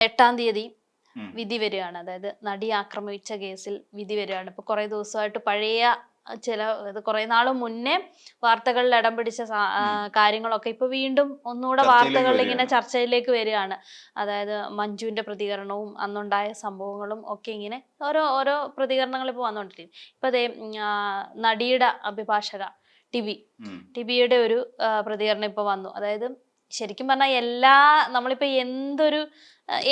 എട്ടാം തീയതി വിധി വരികയാണ്. അതായത് നടി ആക്രമിച്ച കേസിൽ വിധി വരികയാണ്. ഇപ്പൊ കുറെ ദിവസമായിട്ട് പഴയ ചില കുറെ നാൾ മുന്നേ വാർത്തകളിൽ ഇടം പിടിച്ച കാര്യങ്ങളൊക്കെ ഇപ്പൊ വീണ്ടും ഒന്നുകൂടെ വാർത്തകളിൽ ഇങ്ങനെ ചർച്ചയിലേക്ക് വരികയാണ്. അതായത് മഞ്ജുവിന്റെ പ്രതികരണവും അന്നുണ്ടായ സംഭവങ്ങളും ഒക്കെ ഇങ്ങനെ ഓരോ ഓരോ പ്രതികരണങ്ങൾ ഇപ്പൊ വന്നുകൊണ്ടിരിക്കും ഇപ്പൊ അതേ നടിയുടെ അഭിഭാഷക ടിബി ടിബിയുടെ ഒരു പ്രതികരണം ഇപ്പൊ വന്നു. അതായത് ശരിക്കും പറഞ്ഞാൽ എല്ലാ നമ്മളിപ്പോൾ എന്തൊരു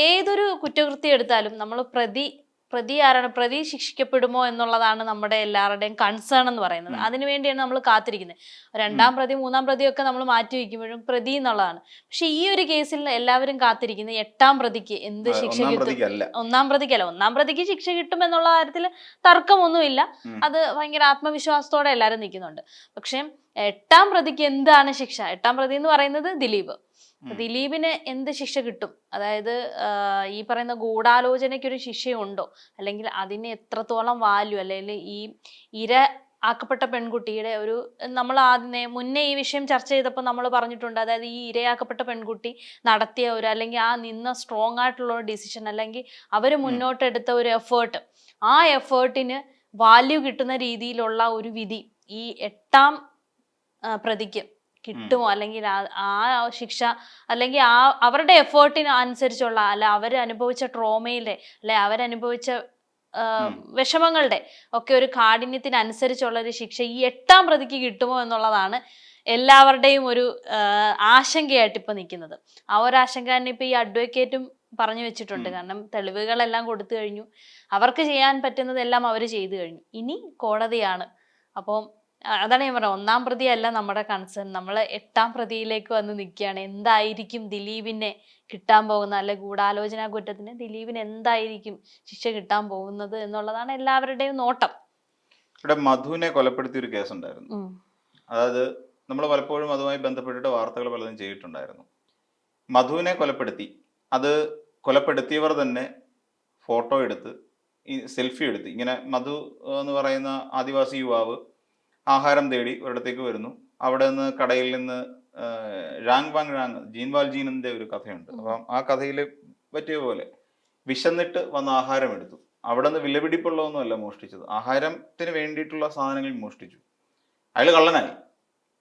ഏതൊരു കുറ്റകൃത്യം എടുത്താലും നമ്മൾ പ്രതി പ്രതി ആരാണ് പ്രതി ശിക്ഷിക്കപ്പെടുമോ എന്നുള്ളതാണ് നമ്മുടെ എല്ലാവരുടെയും കൺസേൺ എന്ന് പറയുന്നത്. അതിനുവേണ്ടിയാണ് നമ്മൾ കാത്തിരിക്കുന്നത്. രണ്ടാം പ്രതി മൂന്നാം പ്രതിയൊക്കെ നമ്മൾ മാറ്റി വയ്ക്കുമ്പോഴും പ്രതി എന്നുള്ളതാണ്. പക്ഷെ ഈ ഒരു കേസിൽ എല്ലാവരും കാത്തിരിക്കുന്നത് എട്ടാം പ്രതിക്ക് എന്ത് ശിക്ഷ കിട്ടും? ഒന്നാം പ്രതിക്കല്ല. ഒന്നാം പ്രതിക്ക് ശിക്ഷ കിട്ടും എന്നുള്ള കാര്യത്തിൽ തർക്കമൊന്നുമില്ല. അത് ഭയങ്കര ആത്മവിശ്വാസത്തോടെ എല്ലാവരും നിൽക്കുന്നുണ്ട്. പക്ഷെ എട്ടാം പ്രതിക്ക് എന്താണ് ശിക്ഷ? എട്ടാം പ്രതി എന്ന് പറയുന്നത് ദിലീപ്. ദിലീപിന് എന്ത് ശിക്ഷ കിട്ടും? അതായത് ഈ പറയുന്ന ഗൂഢാലോചനയ്ക്ക് ഒരു ശിക്ഷയുണ്ടോ? അല്ലെങ്കിൽ അതിന് എത്രത്തോളം വാല്യൂ അല്ലെങ്കിൽ ഈ ഇര ആക്കപ്പെട്ട പെൺകുട്ടിയുടെ ഒരു നമ്മൾ ആദ്യമേ മുന്നേ ഈ വിഷയം ചർച്ച ചെയ്തപ്പോൾ നമ്മൾ പറഞ്ഞിട്ടുണ്ട്. അതായത് ഈ ഇരയാക്കപ്പെട്ട പെൺകുട്ടി നടത്തിയ ഒരു അല്ലെങ്കിൽ ആ നിന്ന സ്ട്രോങ് ആയിട്ടുള്ള ഒരു ഡിസിഷൻ അല്ലെങ്കിൽ അവർ മുന്നോട്ടെടുത്ത ഒരു എഫേർട്ട് ആ എഫേർട്ടിന് വാല്യൂ കിട്ടുന്ന രീതിയിലുള്ള ഒരു വിധി. ഈ എട്ടാം പ്രതിക്ക്. കിട്ടുമോ? അല്ലെങ്കിൽ ആ- ശിക്ഷ അല്ലെങ്കിൽ ആ അവരുടെ എഫേർട്ടിന് അനുസരിച്ചുള്ള അല്ല അവർ അനുഭവിച്ച ട്രോമയിലെ അല്ലെ അവരനുഭവിച്ച വിഷമങ്ങളുടെ ഒക്കെ ഒരു കാഠിന്യത്തിന് അനുസരിച്ചുള്ള ഒരു ശിക്ഷ ഈ എട്ടാം പ്രതിക്ക് കിട്ടുമോ എന്നുള്ളതാണ് എല്ലാവരുടെയും ഒരു ആശങ്കയായിട്ട് ഇപ്പൊ നിൽക്കുന്നത്. ആ ഒരു ആശങ്ക തന്നെ ഇപ്പൊ ഈ അഡ്വക്കേറ്റും പറഞ്ഞു വെച്ചിട്ടുണ്ട്. കാരണം തെളിവുകളെല്ലാം കൊടുത്തു കഴിഞ്ഞു. അവർക്ക് ചെയ്യാൻ പറ്റുന്നതെല്ലാം അവർ ചെയ്തു കഴിഞ്ഞു. ഇനി കോടതിയാണ്. അപ്പം അതാണ് ഞാൻ പറഞ്ഞത്. ഒന്നാം പ്രതിയല്ല നമ്മുടെ കൺസേൺ നമ്മൾ എട്ടാം പ്രതിയിലേക്ക് വന്ന് നിൽക്കുകയാണ്. എന്തായിരിക്കും ദിലീപിനെ കിട്ടാൻ പോകുന്ന അല്ലെ ഗൂഢാലോചന കുറ്റത്തിന് ദിലീപിന് എന്തായിരിക്കും ശിക്ഷ കിട്ടാൻ പോകുന്നത് എന്നുള്ളതാണ് എല്ലാവരുടെയും നോട്ടം. ഇവിടെ മധുവിനെ കൊലപ്പെടുത്തിയ ഒരു കേസ് ഉണ്ടായിരുന്നു. അതായത് നമ്മൾ പലപ്പോഴും അതുമായി ബന്ധപ്പെട്ടിട്ട് വാർത്തകൾ പലതും ചെയ്തിട്ടുണ്ടായിരുന്നു. മധുവിനെ കൊലപ്പെടുത്തി. അത് കൊലപ്പെടുത്തിയവർ തന്നെ ഫോട്ടോ എടുത്ത് സെൽഫി എടുത്ത്. ഇങ്ങനെ മധു എന്ന് പറയുന്ന ആദിവാസി യുവാവ് ആഹാരം തേടി ഒരിടത്തേക്ക് വരുന്നു. അവിടെ നിന്ന് കടയിൽ നിന്ന് റാങ് വാങ് റാങ് ജീൻവാൽ ജീനിന്റെ ഒരു കഥയുണ്ട്. അപ്പം ആ കഥയിൽ പറ്റിയ പോലെ വിശന്നിട്ട് വന്ന ആഹാരം എടുത്തു. അവിടെ നിന്ന് വിലപിടിപ്പുള്ളതൊന്നുമല്ല മോഷ്ടിച്ചത്. ആഹാരത്തിന് വേണ്ടിയിട്ടുള്ള സാധനങ്ങൾ മോഷ്ടിച്ചു. അയാൾ കള്ളനായി.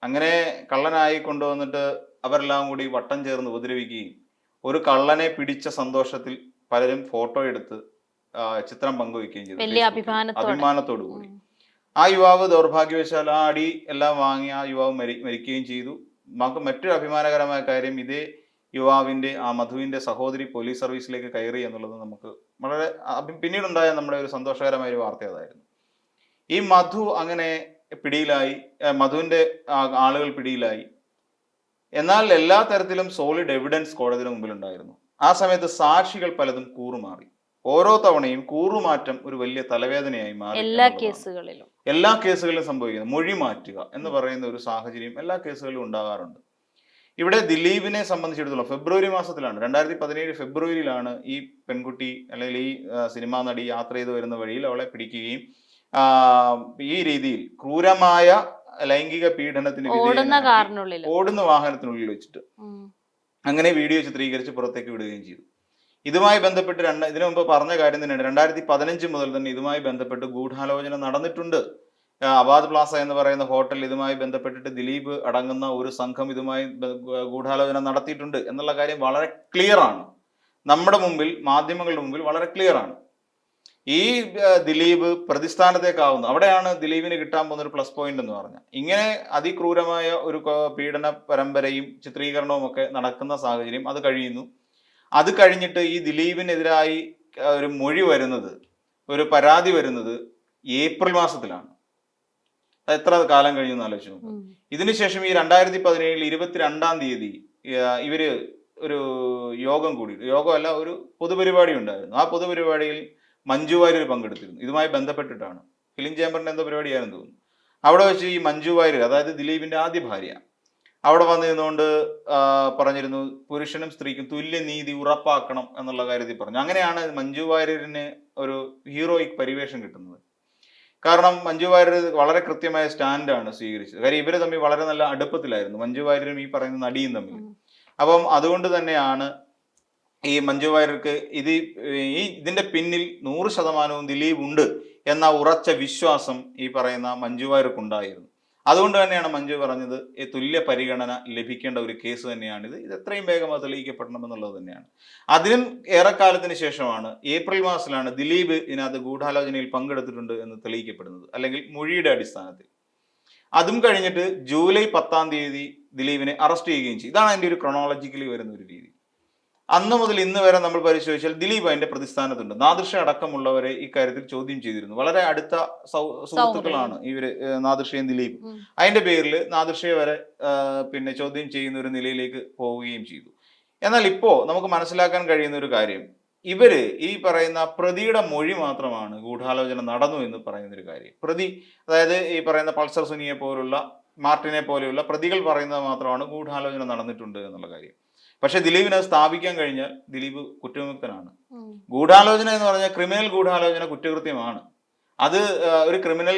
അങ്ങനെ കള്ളനായി കൊണ്ടുവന്നിട്ട് അവരെല്ലാം കൂടി വട്ടം ചേർന്ന് ഉപദ്രവിക്കുകയും ഒരു കള്ളനെ പിടിച്ച സന്തോഷത്തിൽ പലരും ഫോട്ടോ എടുത്ത് ചിത്രം പങ്കുവെക്കുകയും ചെയ്തു. അഭിമാനത്തോടെ. കൂടി. ആ യുവാവ് ദൗർഭാഗ്യവശാൽ ആ അടി എല്ലാം വാങ്ങി ആ യുവാവ് മരി മരിക്കുകയും ചെയ്തു. നമുക്ക് മറ്റൊരു അഭിമാനകരമായ കാര്യം ഇതേ യുവാവിന്റെ ആ മധുവിന്റെ സഹോദരി പോലീസ് സർവീസിലേക്ക് കയറി എന്നുള്ളത് നമുക്ക് വളരെ പിന്നീടുണ്ടായ നമ്മുടെ ഒരു സന്തോഷകരമായ ഒരു വാർത്ത അതായിരുന്നു. ഈ മധു അങ്ങനെ പിടിയിലായി മധുവിന്റെ മധുവിന്റെ ആളുകൾ പിടിയിലായി. എന്നാൽ എല്ലാ തരത്തിലും സോളിഡ് എവിഡൻസ് കോടതിയുടെ മുമ്പിൽ ഉണ്ടായിരുന്നു ആ സമയത്ത് സാക്ഷികൾ പലതും കൂറുമാറി. ഓരോ തവണയും കൂറുമാറ്റം ഒരു വലിയ തലവേദനയായി മാറി എല്ലാ കേസുകളിലും. എല്ലാ കേസുകളിലും സംഭവിക്കുന്നത് മൊഴി മാറ്റുക എന്ന് പറയുന്ന ഒരു സാഹചര്യം എല്ലാ കേസുകളിലും ഉണ്ടാകാറുണ്ട്. ഇവിടെ ദിലീപിനെ സംബന്ധിച്ചിടത്തോളം ഫെബ്രുവരി മാസത്തിലാണ് രണ്ടായിരത്തി പതിനേഴ് ഫെബ്രുവരിയിലാണ് ഈ പെൺകുട്ടി അല്ലെങ്കിൽ ഈ സിനിമാ നടി യാത്ര ചെയ്തു വരുന്ന വഴിയിൽ അവളെ പിടിക്കുകയും ഈ രീതിയിൽ ക്രൂരമായ ലൈംഗിക പീഡനത്തിന് ഓടുന്ന വാഹനത്തിനുള്ളിൽ വെച്ചിട്ട് അങ്ങനെ വീഡിയോ ചിത്രീകരിച്ച് പുറത്തേക്ക് വിടുകയും ചെയ്തു. ഇതുമായി ബന്ധപ്പെട്ട് രണ്ട് ഇതിനു മുമ്പ് പറഞ്ഞ കാര്യം തന്നെയാണ്. രണ്ടായിരത്തി പതിനഞ്ച് മുതൽ തന്നെ ഇതുമായി ബന്ധപ്പെട്ട് ഗൂഢാലോചന നടന്നിട്ടുണ്ട്. അബാദ് പ്ലാസ എന്ന് പറയുന്ന ഹോട്ടൽ ഇതുമായി ബന്ധപ്പെട്ടിട്ട് ദിലീപ് അടങ്ങുന്ന ഒരു സംഘം ഇതുമായി ഗൂഢാലോചന നടത്തിയിട്ടുണ്ട് എന്നുള്ള കാര്യം വളരെ ക്ലിയർ ആണ്. നമ്മുടെ മുമ്പിൽ മാധ്യമങ്ങളുടെ മുമ്പിൽ വളരെ ക്ലിയർ ആണ്. ഈ ദിലീപ് പ്രതിസ്ഥാനത്തേക്കാവുന്നു. അവിടെയാണ് ദിലീപിന് കിട്ടാൻ പോകുന്ന ഒരു പ്ലസ് പോയിന്റ് എന്ന് പറഞ്ഞാൽ. ഇങ്ങനെ അതിക്രൂരമായ ഒരു പീഡന പരമ്പരയും ചിത്രീകരണവും ഒക്കെ നടക്കുന്ന സാഹചര്യം അത് കഴിയുന്നു. അത് കഴിഞ്ഞിട്ട് ഈ ദിലീപിനെതിരായി ഒരു മൊഴി വരുന്നത് ഒരു പരാതി വരുന്നത് ഏപ്രിൽ മാസത്തിലാണ്. അത് എത്ര കാലം കഴിഞ്ഞു ആലോചിച്ച് നോക്കും. ഇതിനുശേഷം ഈ രണ്ടായിരത്തി പതിനേഴിൽ ഇരുപത്തിരണ്ടാം തീയതി ഇവർ ഒരു യോഗം കൂടി യോഗമല്ല ഒരു പൊതുപരിപാടി ഉണ്ടായിരുന്നു. ആ പൊതുപരിപാടിയിൽ മഞ്ജു വാര്യർ പങ്കെടുത്തിരുന്നു. ഇതുമായി ബന്ധപ്പെട്ടിട്ടാണ്. ഫിലിം ചേംബറിന്റെ എന്തോ പരിപാടിയായിരുന്നു തോന്നുന്നു. അവിടെ വെച്ച് ഈ മഞ്ജു വാര്യർ അതായത് ദിലീപിന്റെ ആദ്യ ഭാര്യ അവിടെ വന്നു നിന്നുകൊണ്ട് പറഞ്ഞിരുന്നു പുരുഷനും സ്ത്രീക്കും തുല്യ നീതി ഉറപ്പാക്കണം എന്നുള്ള കാര്യത്തിൽ പറഞ്ഞു. അങ്ങനെയാണ് മഞ്ജു വാര്യരിന് ഒരു ഹീറോയിക് പരിവേഷം കിട്ടുന്നത്. കാരണം മഞ്ജു വാര്യർ വളരെ കൃത്യമായ സ്റ്റാൻഡാണ് സ്വീകരിച്ചത്. കാര്യം ഇവർ തമ്മിൽ വളരെ നല്ല അടുപ്പത്തിലായിരുന്നു. മഞ്ജു വാര്യരും ഈ പറയുന്ന നടിയും തമ്മിൽ. അപ്പം അതുകൊണ്ട് തന്നെയാണ് ഈ മഞ്ജു വാര്യർക്ക് ഇത് ഈ ഇതിന്റെ പിന്നിൽ നൂറ് ശതമാനവും ദിലീപ് ഉണ്ട് എന്ന ഉറച്ച വിശ്വാസം ഈ പറയുന്ന മഞ്ജു വാര്യർക്കുണ്ടായിരുന്നു. അതുകൊണ്ട് തന്നെയാണ് മഞ്ജു പറഞ്ഞത് തുല്യ പരിഗണന ലഭിക്കേണ്ട ഒരു കേസ് തന്നെയാണിത്. ഇത് എത്രയും വേഗം അത് തെളിയിക്കപ്പെടണമെന്നുള്ളത് തന്നെയാണ്. അതിനും ഏറെക്കാലത്തിന് ശേഷമാണ് ഏപ്രിൽ മാസത്തിലാണ് ദിലീപ് ഇതിനകത്ത് ഗൂഢാലോചനയിൽ പങ്കെടുത്തിട്ടുണ്ട് എന്ന് തെളിയിക്കപ്പെടുന്നത് അല്ലെങ്കിൽ മൊഴിയുടെ അടിസ്ഥാനത്തിൽ. അതും കഴിഞ്ഞിട്ട് ജൂലൈ പത്താം തീയതി ദിലീപിനെ അറസ്റ്റ് ചെയ്യുകയും ചെയ്യും ഇതാണ് അതിന്റെ ഒരു ക്രൊണോളജിക്കലി വരുന്ന ഒരു രീതി. അന്ന് മുതൽ ഇന്ന് വരെ നമ്മൾ പരിശോധിച്ചാൽ ദിലീപ് അതിന്റെ പ്രതിസ്ഥാനത്തുണ്ട്. നാദൃഷ അടക്കമുള്ളവരെ ഇക്കാര്യത്തിൽ ചോദ്യം ചെയ്തിരുന്നു. വളരെ അടുത്ത സുഹൃത്തുക്കളാണ് ഇവർ നാദൃഷയും ദിലീപ്. അതിന്റെ പേരിൽ നാദൃഷയെ വരെ പിന്നെ ചോദ്യം ചെയ്യുന്ന ഒരു നിലയിലേക്ക് പോവുകയും ചെയ്തു. എന്നാൽ ഇപ്പോ നമുക്ക് മനസ്സിലാക്കാൻ കഴിയുന്ന ഒരു കാര്യം. ഇവർ ഈ പറയുന്ന പ്രതിയുടെ മൊഴി മാത്രമാണ് ഗൂഢാലോചന നടന്നു എന്ന് പറയുന്ന ഒരു കാര്യം. പ്രതി അതായത് ഈ പറയുന്ന പൾസർ സുനിയെ പോലുള്ള മാർട്ടിനെ പോലെയുള്ള പ്രതികൾ പറയുന്നത് മാത്രമാണ് ഗൂഢാലോചന നടന്നിട്ടുണ്ട് എന്നുള്ള കാര്യം. പക്ഷെ ദിലീപിന് അത് സ്ഥാപിക്കാൻ കഴിഞ്ഞാൽ ദിലീപ് കുറ്റവിമുക്തനാണ്. ഗൂഢാലോചന എന്ന് പറഞ്ഞാൽ ക്രിമിനൽ ഗൂഢാലോചന കുറ്റകൃത്യമാണ്. അത് ഒരു ക്രിമിനൽ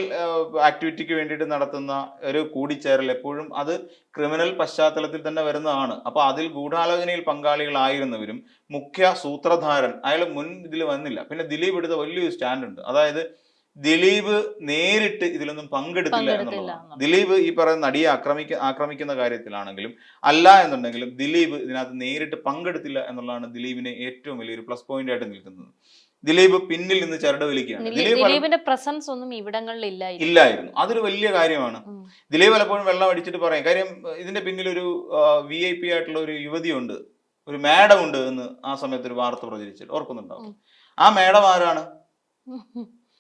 ആക്ടിവിറ്റിക്ക് വേണ്ടിയിട്ട് നടത്തുന്ന ഒരു കൂടിച്ചേരൽ എപ്പോഴും അത് ക്രിമിനൽ പശ്ചാത്തലത്തിൽ തന്നെ വരുന്നതാണ്. അപ്പോൾ അതിൽ ഗൂഢാലോചനയിൽ പങ്കാളികളായിരുന്നവരും മുഖ്യ സൂത്രധാരൻ അയാൾ മുൻ ഇതിൽ വന്നില്ല. പിന്നെ ദിലീപ് എടുത്ത വലിയൊരു സ്റ്റാൻഡ് ഉണ്ട് അതായത് ദിലീപ് നേരിട്ട് ഇതിലൊന്നും പങ്കെടുത്തില്ല എന്നുള്ളതാണ്. എന്നുള്ളത്. ദിലീപ് ഈ പറയുന്ന നടിയെ ആക്രമിക്ക ആക്രമിക്കുന്ന കാര്യത്തിലാണെങ്കിലും അല്ല എന്നുണ്ടെങ്കിലും ദിലീപ് ഇതിനകത്ത് നേരിട്ട് പങ്കെടുത്തില്ല എന്നുള്ളതാണ് ദിലീപിനെ ഏറ്റവും വലിയൊരു പ്ലസ് പോയിന്റ് ആയിട്ട് നിൽക്കുന്നത്. ദിലീപ് പിന്നിൽ നിന്ന് ചരട് വലിക്കുകയാണ്. ദിലീ- ദിലീപിന്റെ പ്രസൻസ് ഒന്നും ഇവിടങ്ങളിൽ ഇല്ലായിരുന്നു. അതൊരു വലിയ കാര്യമാണ്. ദിലീപ് പലപ്പോഴും വെള്ളം അടിച്ചിട്ട് പറയാം. കാര്യം ഇതിന്റെ പിന്നിൽ ഒരു വി ഐ പി ആയിട്ടുള്ള ഒരു യുവതിയുണ്ട്. ഒരു മാഡം ഉണ്ട് എന്ന് ആ സമയത്ത് ഒരു വാർത്ത പ്രചരിച്ചിട്ട് ഓർക്കുന്നുണ്ടാവും. ആ മാഡം ആരാണ്?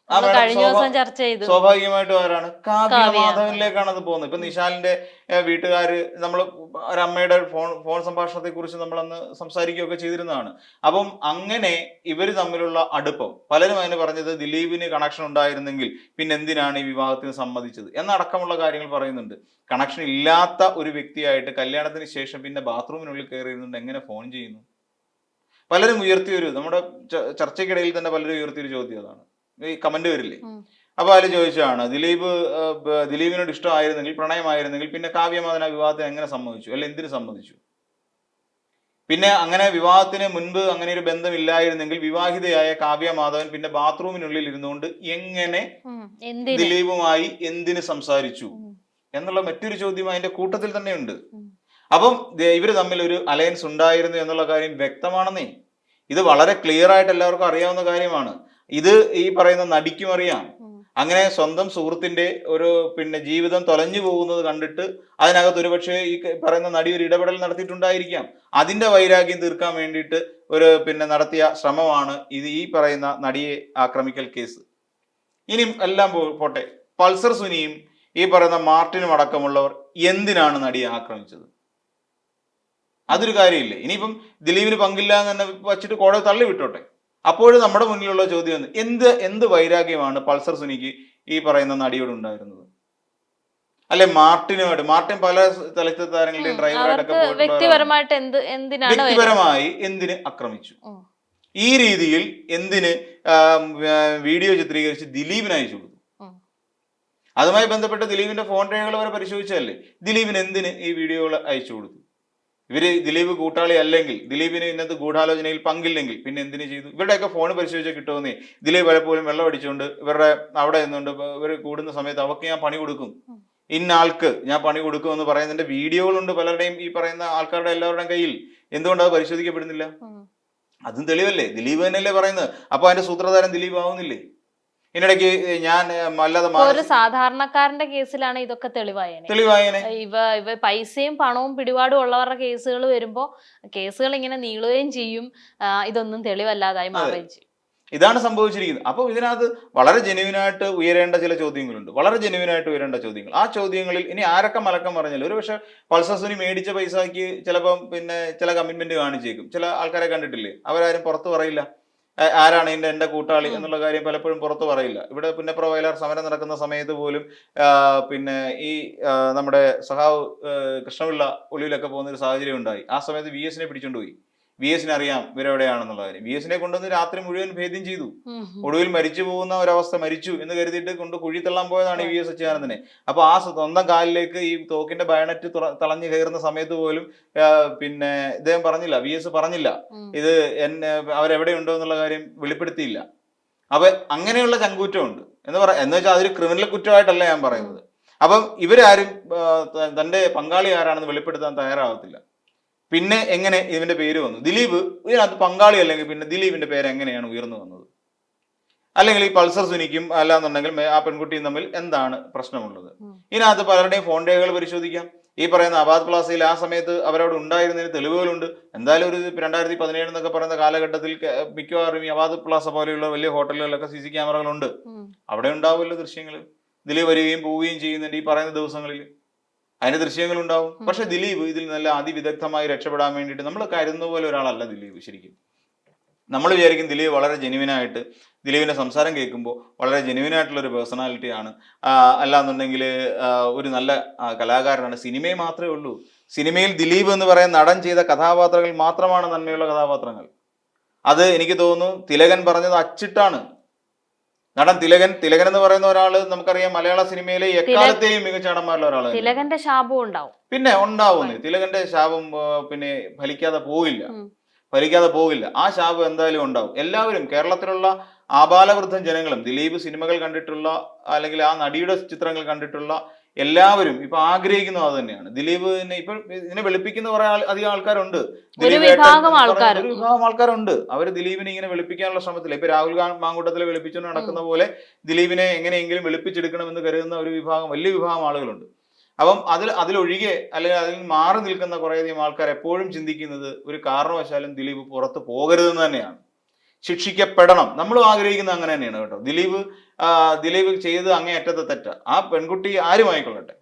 കഴിഞ്ഞ ദിവസം ചർച്ച ചെയ്തു. സ്വാഭാവികമായിട്ടും ആരാണ് കാവ്യ. മാധവനിലേക്കാണ് അത് പോകുന്നത്. ഇപ്പൊ നിശാലിന്റെ വീട്ടുകാര് നമ്മൾ ഒരമ്മയുടെ ഫോൺ ഫോൺ സംഭാഷണത്തെ കുറിച്ച് നമ്മൾ അന്ന് സംസാരിക്കുകയൊക്കെ ചെയ്തിരുന്നതാണ്. അപ്പം അങ്ങനെ ഇവർ തമ്മിലുള്ള അടുപ്പം പലരും അതിന് പറഞ്ഞത് ദിലീപിന് കണക്ഷൻ ഉണ്ടായിരുന്നെങ്കിൽ പിന്നെ എന്തിനാണ് ഈ വിവാഹത്തിന് സമ്മതിച്ചത് എന്നടക്കമുള്ള കാര്യങ്ങൾ പറയുന്നുണ്ട്. കണക്ഷൻ ഇല്ലാത്ത ഒരു വ്യക്തിയായിട്ട് കല്യാണത്തിന് ശേഷം പിന്നെ ബാത്റൂമിനുള്ളിൽ കയറിയിരുന്നുണ്ട് എങ്ങനെ ഫോൺ ചെയ്യുന്നു? പലരും ഉയർത്തിയൊരു നമ്മുടെ ചർച്ചയ്ക്കിടയിൽ തന്നെ പലരും ഉയർത്തിയൊരു ചോദ്യം അതാണ്. ഈ കമന്റ് വരില്ലേ. അപ്പൊ അതിൽ ചോദിച്ചതാണ് ദിലീപ് ദിലീപിനോട് ഇഷ്ടമായിരുന്നെങ്കിൽ പ്രണയമായിരുന്നെങ്കിൽ പിന്നെ കാവ്യമാധന വിവാഹത്തിന് എങ്ങനെ സമ്മതിച്ചു? അല്ല എന്തിനു സമ്മതിച്ചു? പിന്നെ അങ്ങനെ വിവാഹത്തിന് മുൻപ് അങ്ങനെ ഒരു ബന്ധമില്ലായിരുന്നെങ്കിൽ വിവാഹിതയായ കാവ്യ മാധവൻ പിന്നെ ബാത്റൂമിനുള്ളിൽ ഇരുന്നുകൊണ്ട് എങ്ങനെ. ദിലീപുമായി എന്തിന് സംസാരിച്ചു? എന്നുള്ള മറ്റൊരു ചോദ്യം അതിന്റെ കൂട്ടത്തിൽ തന്നെയുണ്ട്. അപ്പം ദേ ഇവർ തമ്മിൽ ഒരു അലയൻസ് ഉണ്ടായിരുന്നു എന്നുള്ള കാര്യം വ്യക്തമാണെന്നേ. ഇത് വളരെ ക്ലിയർ ആയിട്ട് എല്ലാവർക്കും അറിയാവുന്ന കാര്യമാണ്. ഇത് ഈ പറയുന്ന നടിക്കും അറിയാം അങ്ങനെ സ്വന്തം സുഹൃത്തിന്റെ ഒരു പിന്നെ ജീവിതം തൊലഞ്ഞു പോകുന്നത് കണ്ടിട്ട് അതിനകത്ത് ഒരുപക്ഷെ ഈ പറയുന്ന നടി ഒരു ഇടപെടൽ നടത്തിയിട്ടുണ്ടായിരിക്കാം. അതിന്റെ വൈരാഗ്യം തീർക്കാൻ വേണ്ടിയിട്ട് ഒരു പിന്നെ നടത്തിയ ശ്രമമാണ് ഇത് ഈ പറയുന്ന നടിയെ ആക്രമിക്കൽ കേസ്. ഇനിയും എല്ലാം പോട്ടെ. പൾസർ സുനിയും ഈ പറയുന്ന മാർട്ടിനും അടക്കമുള്ളവർ എന്തിനാണ് നടിയെ ആക്രമിച്ചത്? അതൊരു കാര്യമില്ലേ? ഇനിയിപ്പം ദിലീപിന് പങ്കില്ല എന്ന് തന്നെ വച്ചിട്ട് കോടതി തള്ളി വിട്ടോട്ടെ അപ്പോഴും നമ്മുടെ മുന്നിലുള്ള ചോദ്യം എന്ത് എന്ത് വൈരാഗ്യമാണ് പൾസർ സുനിക്ക് ഈ പറയുന്ന നടിയോട് ഉണ്ടായിരുന്നത് അല്ലെ മാർട്ടിനോട് മാർട്ടിൻ പല ചലച്ചിത്ര താരങ്ങളുടെയും. ഡ്രൈവറായിട്ടൊക്കെ. വ്യക്തിപരമായിട്ട് എന്ത് എന്തിനാണ്? വ്യക്തിപരമായി എന്തിന് ആക്രമിച്ചു ഈ രീതിയിൽ എന്തിന് വീഡിയോ ചിത്രീകരിച്ച് ദിലീപിന് അയച്ചു കൊടുത്തു. അതുമായി ബന്ധപ്പെട്ട് ദിലീപിന്റെ ഫോൺ രേഖകൾ വരെ പരിശോധിച്ചല്ലേ ദിലീപിന് എന്തിന് ഈ വീഡിയോകൾ അയച്ചു കൊടുത്തു ഇവർ ദിലീപ് കൂട്ടാളി അല്ലെങ്കിൽ ദിലീപിന് ഇന്നത്തെ ഗൂഢാലോചനയിൽ പങ്കില്ലെങ്കിൽ പിന്നെ എന്തിനു ചെയ്തു? ഇവരുടെയൊക്കെ ഫോൺ പരിശോധിച്ചാൽ കിട്ടുമെന്നേ. ദിലീപ് പലപ്പോഴും വെള്ളം അടിച്ചുകൊണ്ട് ഇവരുടെ അവിടെ നിന്നുകൊണ്ട് ഇവർ കൂടുന്ന സമയത്ത് അവർക്ക് ഞാൻ പണി കൊടുക്കും. ഇന്ന ആൾക്ക് ഞാൻ പണി കൊടുക്കും എന്ന് പറയുന്നതിന്റെ വീഡിയോകളുണ്ട് പലരുടെയും ഈ പറയുന്ന ആൾക്കാരുടെ എല്ലാവരുടെയും കയ്യിൽ. എന്തുകൊണ്ട് അത് പരിശോധിക്കപ്പെടുന്നില്ല. അതും തെളിവല്ലേ? ദിലീപ് തന്നെയല്ലേ പറയുന്നത്. അപ്പൊ അതിന്റെ സൂത്രധാരൻ ദിലീപ് ആവുന്നില്ലേ? ഇതിനിടയ്ക്ക് ഞാൻ ഒരു സാധാരണക്കാരന്റെ കേസിലാണ് ഇതൊക്കെ തെളിവായേനെ. തെളിവായനെ? ഇവ ഇവ പൈസയും പണവും പിടിപാടും ഉള്ളവരുടെ കേസുകൾ വരുമ്പോ കേസുകൾ ഇങ്ങനെ നീളുകയും ചെയ്യും. ഇതൊന്നും തെളിവല്ലാതായി മാറുകയും ചെയ്യും. ഇതാണ് സംഭവിച്ചിരിക്കുന്നത്. അപ്പോൾ ഇതിനകത്ത് വളരെ ജെനുവിനായിട്ട് ഉയരേണ്ട ചില ചോദ്യങ്ങളുണ്ട്. വളരെ ജെനുവിനായിട്ട് ഉയരേണ്ട ചോദ്യങ്ങൾ. ആ ചോദ്യങ്ങളിൽ ഇനി ആരൊക്കെ മലക്കം പറഞ്ഞാലും ഒരു പക്ഷെ പൾസസുനി മേടിച്ച പൈസക്ക് ചിലപ്പം പിന്നെ ചില കമ്മിറ്റ്മെന്റ് കാണിച്ചേക്കും. ചില ആൾക്കാരെ കണ്ടിട്ടില്ലേ? അവരാരും പുറത്ത് പറയില്ല. ആരാണ് ഇതിന്റെ എന്റെ കൂട്ടാളി എന്നുള്ള കാര്യം പലപ്പോഴും പുറത്തു പറയില്ല. ഇവിടെ പിന്നെ വയലാർ സമരം നടക്കുന്ന സമയത്ത് പോലും പിന്നെ ഈ നമ്മുടെ സഹാവ് കൃഷ്ണപിള്ള ഒളിവിലൊക്കെ പോകുന്ന ഒരു സാഹചര്യം ഉണ്ടായി. ആ സമയത്ത് വി എസിനെ പിടിച്ചോണ്ട് പോയി. വി എസിനെ അറിയാം ഇവരെവിടെയാണെന്നുള്ള കാര്യം. വി എസിനെ കൊണ്ടുവന്ന് രാത്രി മുഴുവൻ ഭേദ്യം ചെയ്തു. ഒടുവിൽ മരിച്ചു പോകുന്ന ഒരവസ്ഥ മരിച്ചു എന്ന് കരുതിയിട്ട് കൊണ്ട് കുഴി തള്ളാൻ പോയതാണ് ഈ വി എസ് അച്യുതാനന്ദനെ. അപ്പൊ ആ സ്വന്തം കാലിലേക്ക് ഈ തോക്കിന്റെ ബയണറ്റ് തളഞ്ഞു കയറുന്ന സമയത്ത് പോലും പിന്നെ ഇദ്ദേഹം പറഞ്ഞില്ല. വി എസ് പറഞ്ഞില്ല. ഇത് എന്നെ അവരെവിടെയുണ്ടോ എന്നുള്ള കാര്യം വെളിപ്പെടുത്തിയില്ല. അപ്പൊ അങ്ങനെയുള്ള ചങ്കൂറ്റമുണ്ട്. എന്ന് പറ എന്ന് വെച്ചാൽ അതൊരു ക്രിമിനൽ കുറ്റമായിട്ടല്ല ഞാൻ പറയുന്നത്. അപ്പം ഇവരാരും തന്റെ പങ്കാളി ആരാണെന്ന് വെളിപ്പെടുത്താൻ തയ്യാറാവത്തില്ല. പിന്നെ എങ്ങനെ ഇതിന്റെ പേര് വന്നു? ദിലീപ് ഇതിനകത്ത് പങ്കാളി അല്ലെങ്കിൽ പിന്നെ ദിലീപിന്റെ പേര് എങ്ങനെയാണ് ഉയർന്നു വന്നത്? അല്ലെങ്കിൽ ഈ പൾസർ സുനിക്കും അല്ലാന്നുണ്ടെങ്കിൽ ആ പെൺകുട്ടിയും തമ്മിൽ എന്താണ് പ്രശ്നമുള്ളത്. ഇതിനകത്ത് പലരുടെയും ഫോൺ രേഖകൾ പരിശോധിക്കാം. ഈ പറയുന്ന അബാദ് പ്ലാസയിൽ ആ സമയത്ത് അവരവിടെ ഉണ്ടായിരുന്നതിന് തെളിവുകളുണ്ട്. എന്തായാലും ഒരു രണ്ടായിരത്തി പതിനേഴ് എന്നൊക്കെ പറയുന്ന കാലഘട്ടത്തിൽ മിക്കവാറും ഈ അബാദ് പ്ലാസ പോലെയുള്ള വലിയ ഹോട്ടലുകളിലൊക്കെ സി സി ക്യാമറകളുണ്ട്. അവിടെ ഉണ്ടാവുമല്ലോ ദൃശ്യങ്ങൾ ഇതിൽ വരികയും പോവുകയും ചെയ്യുന്നുണ്ട് ഈ പറയുന്ന ദിവസങ്ങളിൽ. അതിന്റെ ദൃശ്യങ്ങൾ ഉണ്ടാവും പക്ഷെ ദിലീപ് ഇതിൽ നല്ല അതിവിദഗ്ധമായി രക്ഷപ്പെടാൻ വേണ്ടിയിട്ട് നമ്മൾ കരുതുന്ന പോലെ ഒരാളല്ല ദിലീപ് ശരിക്കും. നമ്മൾ വിചാരിക്കും ദിലീപ് വളരെ ജെനുവിനായിട്ട് ദിലീപിന്റെ സംസാരം കേൾക്കുമ്പോൾ വളരെ ജെനുവിനായിട്ടുള്ള ഒരു പേഴ്സണാലിറ്റി ആണ്. ആ, അല്ലാന്നുണ്ടെങ്കിൽ ഒരു നല്ല കലാകാരനാണ്. സിനിമയെ മാത്രമേ ഉള്ളൂ. സിനിമയിൽ ദിലീപ് എന്ന് പറയുന്ന നടൻ ചെയ്ത കഥാപാത്രങ്ങൾ മാത്രമാണ് നന്മയുള്ള കഥാപാത്രങ്ങൾ. അത് എനിക്ക് തോന്നുന്നു തിലകൻ പറഞ്ഞത് അച്ചിട്ടാണ്. നടൻ തിലകൻ തിലകൻ എന്ന് പറയുന്ന ഒരാൾ നമുക്കറിയാം മലയാള സിനിമയിലെ എക്കാലത്തെയും മികച്ച നടന്മാരിൽ ഒരാൾ തിലകന്റെ ശാപവും ഉണ്ടാവും. പിന്നെ ഉണ്ടാവുന്നു. തിലകന്റെ ശാപം പിന്നെ ഫലിക്കാതെ പോവില്ല. ഫലിക്കാതെ പോവില്ല. ആ ശാപം എന്തായാലും ഉണ്ടാവും. എല്ലാവരും കേരളത്തിലുള്ള ആബാലവൃദ്ധം ജനങ്ങളും ദിലീപ് സിനിമകൾ കണ്ടിട്ടുള്ള അല്ലെങ്കിൽ ആ നടിയുടെ ചിത്രങ്ങൾ കണ്ടിട്ടുള്ള എല്ലാവരും ഇപ്പൊ ആഗ്രഹിക്കുന്നത് അത് തന്നെയാണ്. ദിലീപിനെ ഇപ്പൊ ഇതിനെ വെളുപ്പിക്കുന്ന കുറെ അധികം ആൾക്കാരുണ്ട്. ദിലീപ്. ഒരു വിഭാഗം ആൾക്കാരുണ്ട്. അവർ ദിലീപിനെ ഇങ്ങനെ വെളുപ്പിക്കാനുള്ള ശ്രമത്തില്ല ഇപ്പൊ രാഹുൽ മാങ്കൂട്ടത്തിലെ വെളുപ്പിച്ചുകൊണ്ട് നടക്കുന്ന പോലെ ദിലീപിനെ എങ്ങനെയെങ്കിലും വെളുപ്പിച്ചെടുക്കണമെന്ന് കരുതുന്ന ഒരു വിഭാഗം വലിയ വിഭാഗം ആളുകളുണ്ട്. അപ്പം അതിൽ അതിലൊഴികെ അല്ലെങ്കിൽ അതിൽ മാറി നിൽക്കുന്ന കുറേയധികം ആൾക്കാർ എപ്പോഴും ചിന്തിക്കുന്നത് ഒരു കാരണവശാലും ദിലീപ് പുറത്ത് പോകരുതെന്ന് തന്നെയാണ്. ശിക്ഷിക്കപ്പെടണം. നമ്മളും ആഗ്രഹിക്കുന്നത് അങ്ങനെ തന്നെയാണ് കേട്ടോ. ദിലീപ് ദിലീപ് ചെയ്ത് അങ്ങേയറ്റത്തെ തെറ്റ. ആ പെൺകുട്ടി ആരുമായിക്കൊള്ളട്ടെ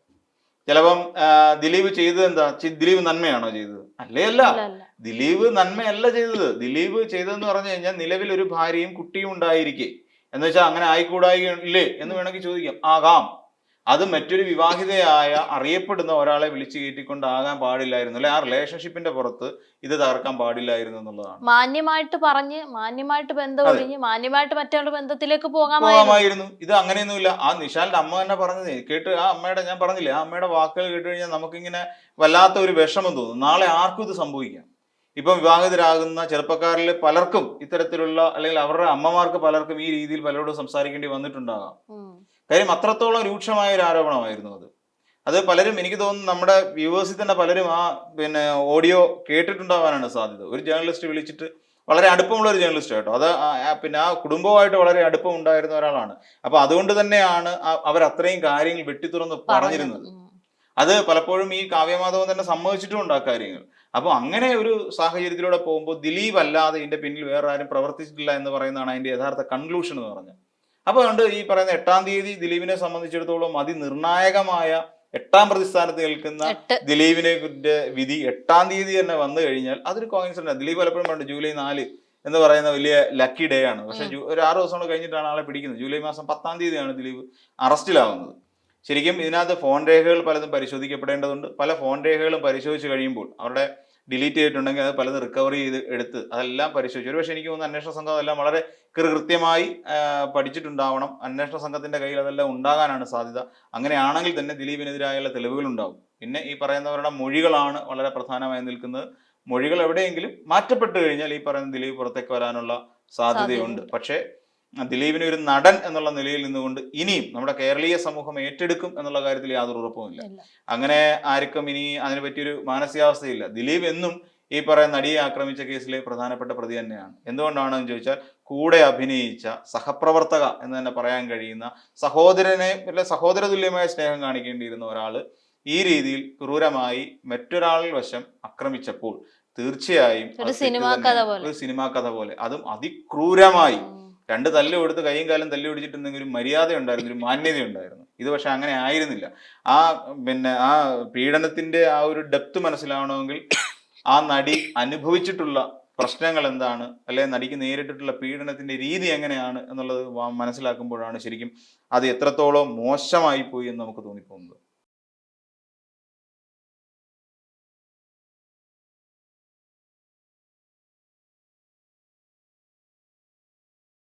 ചിലപ്പം ദിലീപ് ചെയ്തത് എന്താ? ദിലീപ് നന്മയാണോ ചെയ്തത്? അല്ലേ അല്ല. അല്ല, അല്ല. ദിലീപ് നന്മയല്ല ചെയ്തത്. ദിലീപ് ചെയ്തതെന്ന് പറഞ്ഞു കഴിഞ്ഞാൽ നിലവിൽ ഒരു ഭാര്യയും കുട്ടിയും ഉണ്ടായിരിക്കെ. എന്ന് വെച്ചാൽ അങ്ങനെ ആയിക്കൂടായില്ലേ എന്ന് വേണമെങ്കിൽ ചോദിക്കാം. ആകാം. അത് മറ്റൊരു വിവാഹിതയായ അറിയപ്പെടുന്ന ഒരാളെ വിളിച്ചു കയറ്റിക്കൊണ്ടാകാൻ പാടില്ലായിരുന്നു അല്ലെ? ആ റിലേഷൻഷിപ്പിന്റെ പുറത്ത് ഇത് തകർക്കാൻ പാടില്ലായിരുന്നു എന്നുള്ളതാണ്. മാന്യമായിട്ട് പറഞ്ഞ് മാന്യമായിട്ട് ബന്ധം ഒഴിഞ്ഞ് മാന്യമായിട്ട് മറ്റൊരു ബന്ധത്തിലേക്ക് പോകാമായിരുന്നു. ഇത് അങ്ങനെയൊന്നുമില്ല. ആ നിഷാലിന്റെ അമ്മ തന്നെ പറഞ്ഞത് കേട്ട് ആ അമ്മയുടെ ഞാൻ പറഞ്ഞില്ലേ ആ അമ്മയുടെ വാക്കുകൾ കേട്ട് കഴിഞ്ഞാൽ നമുക്കിങ്ങനെ വല്ലാത്ത ഒരു വിഷമം തോന്നും. നാളെ ആർക്കും ഇത് സംഭവിക്കാം. ഇപ്പം വിവാഹിതരാകുന്ന ചെറുപ്പക്കാരിൽ പലർക്കും ഇത്തരത്തിലുള്ള അല്ലെങ്കിൽ അവരുടെ അമ്മമാർക്ക് പലർക്കും ഈ രീതിയിൽ പലരോടും സംസാരിക്കേണ്ടി വന്നിട്ടുണ്ടാകാം. കാര്യം അത്രത്തോളം രൂക്ഷമായ ഒരു ആരോപണമായിരുന്നു അത്. അത് പലരും എനിക്ക് തോന്നുന്നു നമ്മുടെ വ്യൂവേഴ്സിൽ തന്നെ പലരും ആ പിന്നെ ഓഡിയോ കേട്ടിട്ടുണ്ടാവാനാണ് സാധ്യത. ഒരു ജേർണലിസ്റ്റ് വിളിച്ചിട്ട് വളരെ അടുപ്പമുള്ള ഒരു ജേർണലിസ്റ്റ് കേട്ടോ. അത് പിന്നെ ആ കുടുംബവുമായിട്ട് വളരെ അടുപ്പം ഉണ്ടായിരുന്ന ഒരാളാണ്. അപ്പൊ അതുകൊണ്ട് തന്നെയാണ് അവർ അത്രയും കാര്യങ്ങൾ വെട്ടിത്തുറന്ന് പറഞ്ഞിരുന്നത്. അത് പലപ്പോഴും ഈ കാവ്യമാധവൻ തന്നെ സമ്മതിച്ചിട്ടുമുണ്ട് ആ കാര്യങ്ങൾ. അപ്പോൾ അങ്ങനെ ഒരു സാഹചര്യത്തിലൂടെ പോകുമ്പോൾ ദിലീപ് അല്ലാതെ ഇതിന്റെ പിന്നിൽ വേറെ ആരും പ്രവർത്തിച്ചിട്ടില്ല എന്ന് പറയുന്നതാണ് അതിന്റെ യഥാർത്ഥ കൺക്ലൂഷൻ എന്ന് പറഞ്ഞത്. അപ്പോൾ അതുകൊണ്ട് ഈ പറയുന്ന എട്ടാം തീയതി ദിലീപിനെ സംബന്ധിച്ചിടത്തോളം അതിനിർണായകമായ എട്ടാം പ്രതിസ്ഥാനത്ത് നിൽക്കുന്ന ദിലീപിനെ വിധി എട്ടാം തീയതി തന്നെ വന്നു കഴിഞ്ഞാൽ അതൊരു കോയിൻസിഡന്റ് ദിലീപ് പലപ്പോഴും പറഞ്ഞു ജൂലൈ നാല് എന്ന് പറയുന്ന വലിയ ലക്കി ഡേ ആണ്. പക്ഷെ ഒരു ആറ് ദിവസം കൂടെ കഴിഞ്ഞിട്ടാണ് ആളെ പിടിക്കുന്നത്. ജൂലൈ മാസം പത്താം തീയതിയാണ് ദിലീപ് അറസ്റ്റിലാവുന്നത്. ശരിക്കും ഇതിനകത്ത് ഫോൺ രേഖകൾ പലതും പരിശോധിക്കപ്പെടേണ്ടതുണ്ട്. പല ഫോൺ രേഖകളും പരിശോധിച്ച് കഴിയുമ്പോൾ അവരുടെ ഡിലീറ്റ് ചെയ്തിട്ടുണ്ടെങ്കിൽ അത് പലതും റിക്കവറി ചെയ്ത് എടുത്ത് അതെല്ലാം പരിശോധിച്ചു ഒരു പക്ഷേ എനിക്ക് തോന്നുന്നു അന്വേഷണ സംഘം അതെല്ലാം വളരെ കൃത്യമായി പഠിച്ചിട്ടുണ്ടാവണം. അന്വേഷണ സംഘത്തിന്റെ കയ്യിൽ അതെല്ലാം ഉണ്ടാകാനാണ് സാധ്യത. അങ്ങനെയാണെങ്കിൽ തന്നെ ദിലീപിനെതിരായുള്ള തെളിവുകൾ ഉണ്ടാവും. പിന്നെ ഈ പറയുന്നവരുടെ മൊഴികളാണ് വളരെ പ്രധാനമായി നിൽക്കുന്നത്. മൊഴികൾ എവിടെയെങ്കിലും മാറ്റപ്പെട്ടു കഴിഞ്ഞാൽ ഈ പറയുന്ന ദിലീപ് പുറത്തേക്ക് വരാനുള്ള സാധ്യതയുണ്ട്. പക്ഷേ ദിലീപിനെ ഒരു നടൻ എന്നുള്ള നിലയിൽ നിന്നുകൊണ്ട് ഇനിയും നമ്മുടെ കേരളീയ സമൂഹം ഏറ്റെടുക്കും എന്നുള്ള കാര്യത്തിൽ യാതൊരു ഉറപ്പുമില്ല. അങ്ങനെ ആർക്കും ഇനി അതിനെ പറ്റിയൊരു മാനസികാവസ്ഥയില്ല. ദിലീപ് എന്നും ഈ പറയുന്ന നടിയെ ആക്രമിച്ച കേസിലെ പ്രധാനപ്പെട്ട പ്രതി തന്നെയാണ്. എന്തുകൊണ്ടാണെന്ന് ചോദിച്ചാൽ കൂടെ അഭിനയിച്ച സഹപ്രവർത്തക എന്ന് തന്നെ പറയാൻ കഴിയുന്ന സഹോദരനെ അല്ലെ സഹോദര തുല്യമായ സ്നേഹം കാണിക്കേണ്ടിയിരുന്ന ഒരാൾ ഈ രീതിയിൽ ക്രൂരമായി മറ്റൊരാളിൽ വശം ആക്രമിച്ചപ്പോൾ തീർച്ചയായും ഒരു സിനിമാ കഥ പോലെ. അതും അതിക്രൂരമായി. രണ്ട് തല്ല് കൊടുത്ത് കൈയും കാലം തല്ലി പിടിച്ചിട്ടുണ്ടെങ്കിൽ ഒരു മര്യാദ ഉണ്ടായിരുന്നു ഒരു മാന്യത ഉണ്ടായിരുന്നു. ഇത് പക്ഷെ അങ്ങനെ ആയിരുന്നില്ല. ആ പിന്നെ ആ പീഡനത്തിന്റെ ആ ഒരു ഡെപ്ത് മനസ്സിലാവണമെങ്കിൽ ആ നടി അനുഭവിച്ചിട്ടുള്ള പ്രശ്നങ്ങൾ എന്താണ്? അല്ലെ നടിക്ക് നേരിട്ടിട്ടുള്ള പീഡനത്തിന്റെ രീതി എങ്ങനെയാണ് എന്നുള്ളത് മനസ്സിലാക്കുമ്പോഴാണ് ശരിക്കും അത് എത്രത്തോളം മോശമായി പോയി എന്ന് നമുക്ക് തോന്നിപ്പോകുന്നത്.